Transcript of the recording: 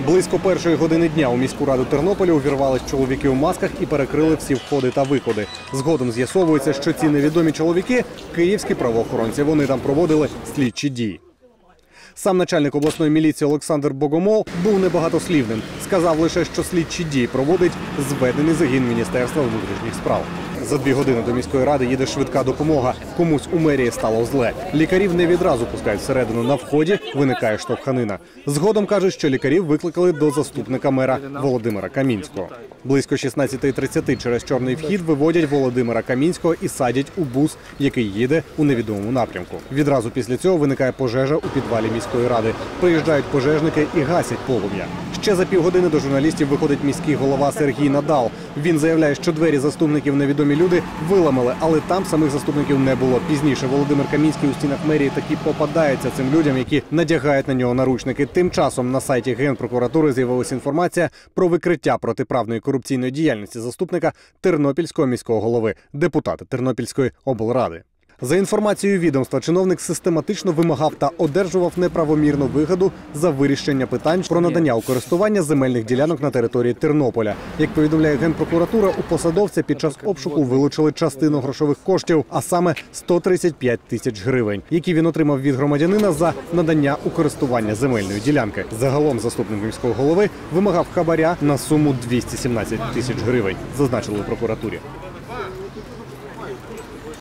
Близько першої години дня у міську раду Тернополя увірвались чоловіки у масках і перекрили всі входи та виходи. Згодом з'ясовується, що ці невідомі чоловіки київські правоохоронці. Вони там проводили слідчі дії. Сам начальник обласної міліції Олександр Богомол був небагатослівним. Сказав лише, що слідчі дії проводить зведений загін Міністерства внутрішніх справ. За дві години до міської ради їде швидка допомога. Комусь у мерії стало зле. Лікарів не відразу пускають всередину. На вході виникає штовханина. Згодом кажуть, що лікарів викликали до заступника мера Володимира Камінського. Близько 16.30 через чорний вхід виводять Володимира Камінського і садять у бус, який їде у невідомому напрямку. Відразу після цього виникає пожежа у підвалі міської ради. Приїжджають пожежники і гасять полум'я. Ще за півгодини до журналістів виходить міський голова Сергій Надал. Він заявляє, що двері заступників невідомі люди виламали, але там самих заступників не було. Пізніше Володимир Камінський у стінах мерії таки попадається цим людям, які надягають на нього наручники. Тим часом на сайті генпрокуратури з'явилася інформація про викриття протиправної корупційної діяльності заступника Тернопільського міського голови, депутата Тернопільської облради. За інформацією відомства, чиновник систематично вимагав та одержував неправомірну вигоду за вирішення питань про надання у користування земельних ділянок на території Тернополя. Як повідомляє генпрокуратура, у посадовця під час обшуку вилучили частину грошових коштів, а саме 135 тисяч гривень, які він отримав від громадянина за надання у користування земельної ділянки. Загалом заступник міського голови вимагав хабаря на суму 217 тисяч гривень, зазначили у прокуратурі.